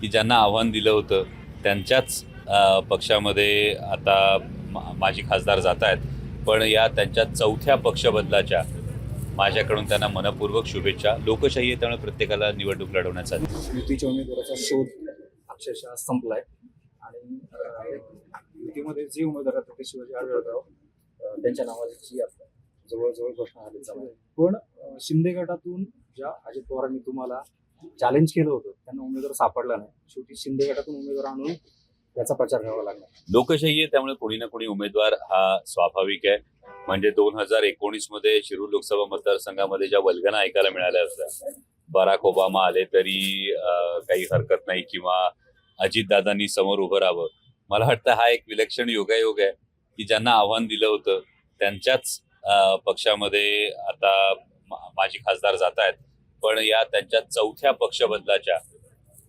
की ज्यांना आव्हान दिलं होतं त्यांच्याच पक्षामध्ये आता मा- माजी खासदार जात आहेत. पण या त्यांच्या चौथ्या पक्षबदलाच्या माझ्याकडून त्यांना मनपूर्वक शुभेच्छा. लोकशाही आहे त्यामुळे प्रत्येकाला निवडणूक लढवण्याचा युतीच्या उमेदवाराचा शोध अक्षरशः संपलाय. आणि युतीमध्ये जे उमेदवार आहेत ते शिवाजी आढळराव त्यांच्या नावाची आता जवळजवळ घोषणा झाली चालू आहे. पण शिंदे गटातून ज्या अजित पवारांनी तुम्हाला चॅलेंज केलं होतं. त्यांना उमेदवार सापडला नाही. शेवटी शिंदे गटातून उमेदवार आणून त्याचा प्रचार करावा लागला. लोकशाही आहे त्यामुळे कोणी ना कोणी उमेदवार हा स्वाभाविक आहे. म्हणजे दोन हजार एकोणीसमध्ये शिरूर लोकसभा मतदारसंघामध्ये ज्या वल्गना ऐकायला मिळाल्या असतात बराक ओबामा आले तरी काही हरकत नाही किंवा अजितदादांनी समोर उभं राहावं. मला वाटतं हा एक विलक्षण योगायोग आहे की ज्यांना आव्हान दिलं होतं त्यांच्याच पक्षामध्ये आता माजी खासदार जात आहेत. पण या त्यांच्या चौथ्या पक्षबदलाच्या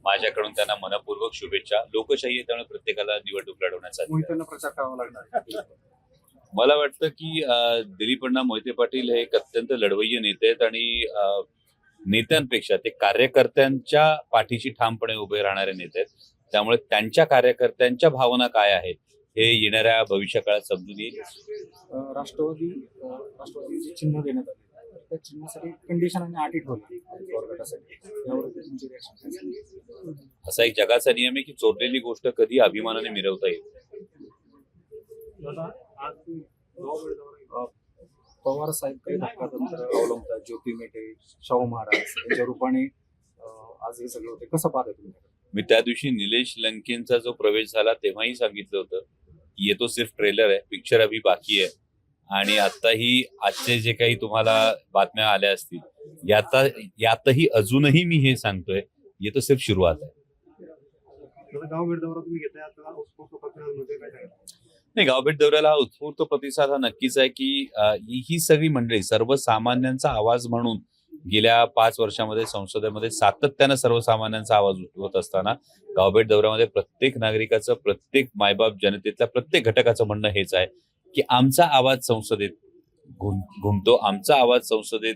माझ्याकडून त्यांना मनपूर्वक शुभेच्छा. लोकशाही आहे त्यामुळे प्रत्येकाला निवडणूक लढवण्याचा प्रचार करावा लागणार. मला वाटतं की दिलीप अण्णा मोहिते पाटील हे एक अत्यंत लढवय्ये नेते आहेत आणि नेत्यांपेक्षा ते कार्यकर्त्यांच्या पाठीशी ठामपणे उभे राहणारे नेते आहेत. त्यामुळे त्यांच्या कार्यकर्त्यांच्या भावना काय आहेत हे येणाऱ्या भविष्यकाळात समजून येईल. राष्ट्रवादी राष्ट्रवादी चिन्ह देण्यात आले. त्या चिन्हासाठी कंडिशन आणि ठेवली? असा एक जगाचा नियम आहे की चोरलेली गोष्ट कधी अभिमानाने मिरवता येईल पवार साहेब काही धक्कातंत्र अवलंबतात ज्योती मेटे शाहू महाराज यांच्या रूपाने आज हे सगळं होते. कसं पाहता तुम्ही? मी त्या दिवशी निलेश लंकेंचा जो प्रवेश झाला तेव्हाही सांगितलं होतं की ये तो सिर्फ ट्रेलर आहे. पिक्चर अभी बाकी आहे. आणि आताही आजचे जे काही तुम्हाला बातम्या आल्या असतील याता यातही अजूनही मी हे सांगतोय ये तो सिर्फ सुरुवात आहे सांगाल? नाही गावभेट दौऱ्याला हा उत्स्फूर्त प्रतिसाद हा नक्कीच आहे की ही ही सगळी मंडळी सर्वसामान्यांचा आवाज म्हणून गेल्या पाच वर्षामध्ये संसदेमध्ये सातत्यानं सर्वसामान्यांचा आवाज उठवत असताना गावभेट दौऱ्यामध्ये प्रत्येक नागरिकाचं प्रत्येक मायबाप जनतेतल्या प्रत्येक घटकाचं म्हणणं हेच आहे की आमचा आवाज संसदेत घुम घुमतो आमचा आवाज संसदेत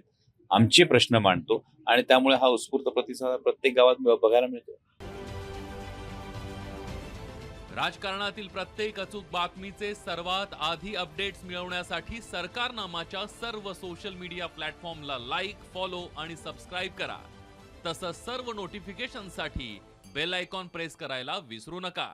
आमचे प्रश्न मांडतो आणि त्यामुळे हा उत्स्फूर्त प्रतिसाद प्रत्येक गावात बघायला मिळतो. राजकारणातील प्रत्येक अचूक बातमीचे सर्वात आधी अपडेट्स मिळवण्यासाठी सरकारनामाच्या सर्व सोशल मीडिया प्लॅटफॉर्मला लाईक फॉलो आणि सबस्क्राईब करा. तसंच सर्व नोटिफिकेशनसाठी बेल आयकॉन प्रेस करायला विसरू नका.